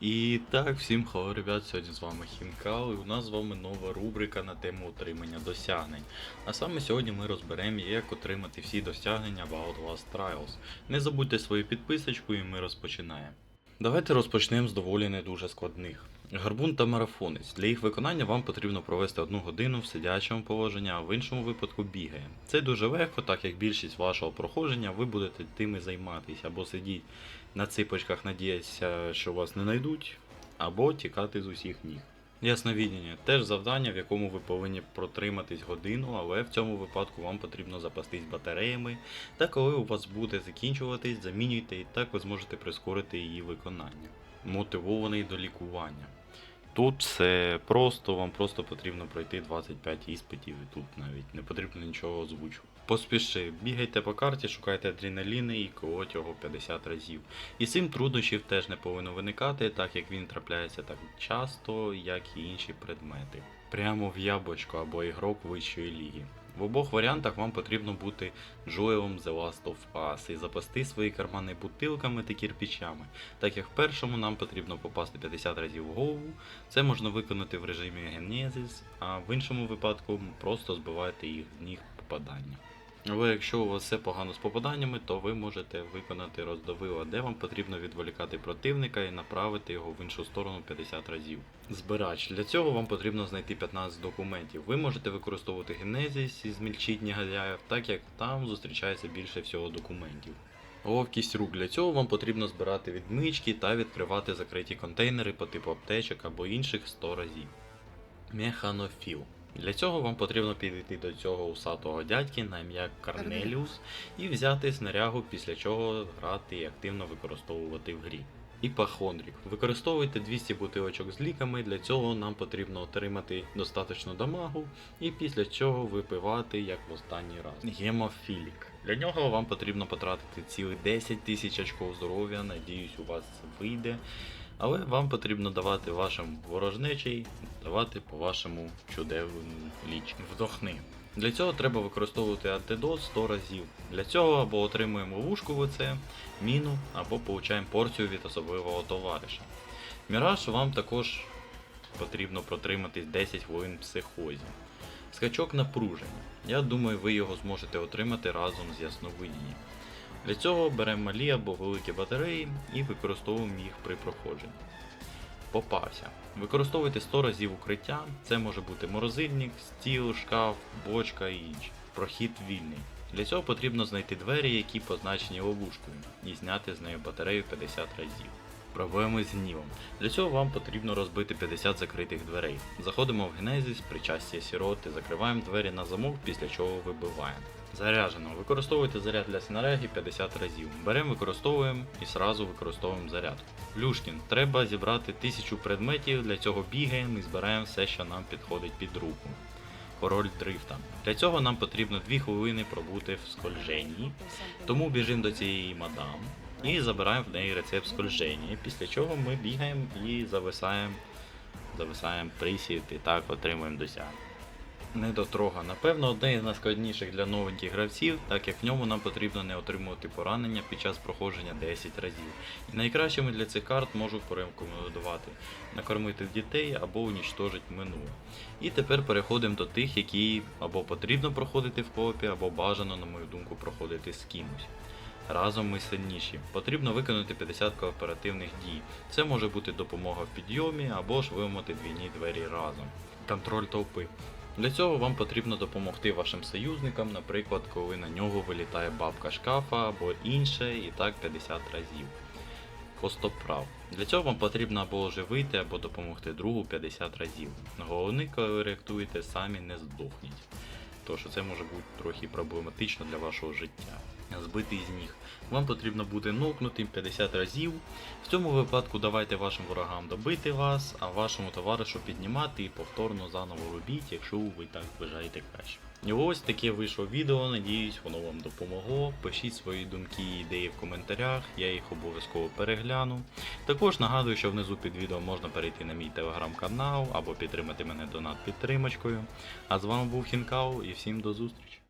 І так, всім хало, ребят, сьогодні з вами Хінкал, і у нас з вами нова рубрика на тему отримання досягнень. А саме сьогодні ми розберемо, як отримати всі досягнення в Outlast Trials. Не забудьте свою підписочку і ми розпочинаємо. Давайте розпочнемо з доволі не дуже складних. Гарбун та марафонець. Для їх виконання вам потрібно провести одну годину в сидячому положенні, а в іншому випадку бігає. Це дуже легко, так як більшість вашого проходження ви будете тими займатися або сидіть на ципочках, надіятися, що вас не знайдуть, або тікати з усіх ніг. Ясновідіння теж завдання, в якому ви повинні протриматись годину, але в цьому випадку вам потрібно запастись батареями. Та коли у вас буде закінчуватись, замінюйте і так ви зможете прискорити її виконання. Мотивований до лікування. Тут все просто, вам просто потрібно пройти 25 іспитів, і тут навіть не потрібно нічого озвучувати. Поспіши, бігайте по карті, шукайте адреналіни і колоть його 50 разів. І цим труднощів теж не повинно виникати, так як він трапляється так часто, як і інші предмети. Прямо в яблочко або ігрок вищої ліги. В обох варіантах вам потрібно бути Джоелом The Last of Us і запасти свої кармани бутилками та кірпічами. Так як в першому нам потрібно попасти 50 разів в голову, це можна виконати в режимі Генезис, а в іншому випадку просто збивайте їх з ніг попадання. Але якщо у вас все погано з попаданнями, то ви можете виконати роздавило, де вам потрібно відволікати противника і направити його в іншу сторону 50 разів. Збирач. Для цього вам потрібно знайти 15 документів. Ви можете використовувати Генезіс і змільчить негодяїв, так як там зустрічається більше всього документів. Ловкість рук. Для цього вам потрібно збирати відмички та відкривати закриті контейнери по типу аптечок або інших 100 разів. Механофіл. Для цього вам потрібно підійти до цього усатого дядьки на ім'я Карнеліус і взяти снарягу, після чого грати і активно використовувати в грі. Іпохондрик. Використовуйте 200 бутилочок з ліками, для цього нам потрібно отримати достатньо дамагу і після чого випивати як в останній раз. Гемофілік. Для нього вам потрібно потратити цілих 10 тисяч очков здоров'я, надіюсь у вас це вийде. Але вам потрібно давати вашим ворожнечий, давати по вашому чудовому ліч. Вдохни. Для цього треба використовувати антидот 100 разів. Для цього або отримуємо ловушку в це, міну, або получаємо порцію від особливого товариша. Міраж вам також потрібно протриматись 10 хвилин психозі. Скачок напруження. Я думаю, ви його зможете отримати разом з ясновидінням. Для цього беремо малі або великі батареї і використовуємо їх при проходженні. Попався. Використовуйте 100 разів укриття, це може бути морозильник, стіл, шкаф, бочка і інше. Прохід вільний. Для цього потрібно знайти двері, які позначені ловушкою, і зняти з неї батарею 50 разів. Проблеми з гнівом. Для цього вам потрібно розбити 50 закритих дверей. Заходимо в Генезіс, причастя сіроти, закриваємо двері на замок, після чого вибиваємо. Заряджено. Використовуйте заряд для снаряги 50 разів. Беремо, використовуємо і сразу використовуємо заряд. Люшкін. Треба зібрати 1000 предметів, для цього бігаємо і збираємо все, що нам підходить під руку. Король дрифта. Для цього нам потрібно 2 хвилини пробути в скольженні, тому біжимо до цієї мадам і забираємо в неї рецепт скольження. Після чого ми бігаємо і зависаємо, зависаємо присід і так отримуємо досягнення. Недотрога, напевно, одне із найскладніших для новеньких гравців, так як в ньому нам потрібно не отримувати поранення під час проходження 10 разів. І найкращими для цих карт можу порекомендувати накормити дітей або унічтожити минуле. І тепер переходимо до тих, які або потрібно проходити в коопі, або бажано, на мою думку, проходити з кимось. Разом ми сильніші. Потрібно виконати 50 кооперативних дій. Це може бути допомога в підйомі або ж вимити двійні двері разом. Контроль толпи. Для цього вам потрібно допомогти вашим союзникам, наприклад, коли на нього вилітає бабка шкафа або інше, і так 50 разів. Костоправ. Для цього вам потрібно або оживити, або допомогти другу 50 разів. Головне, коли реактуєте, самі не здохніть. Тому що це може бути трохи проблематично для вашого життя. Збитий з ніг. Вам потрібно бути нокнутим 50 разів. В цьому випадку давайте вашим ворогам добити вас, а вашому товаришу піднімати і повторно заново робіть, якщо ви так вважаєте краще. І ось таке вийшло відео, надіюсь, воно вам допомогло. Пишіть свої думки і ідеї в коментарях, я їх обов'язково перегляну. Також нагадую, що внизу під відео можна перейти на мій телеграм-канал або підтримати мене донат підтримочкою. А з вами був Хінкау і всім до зустрічі!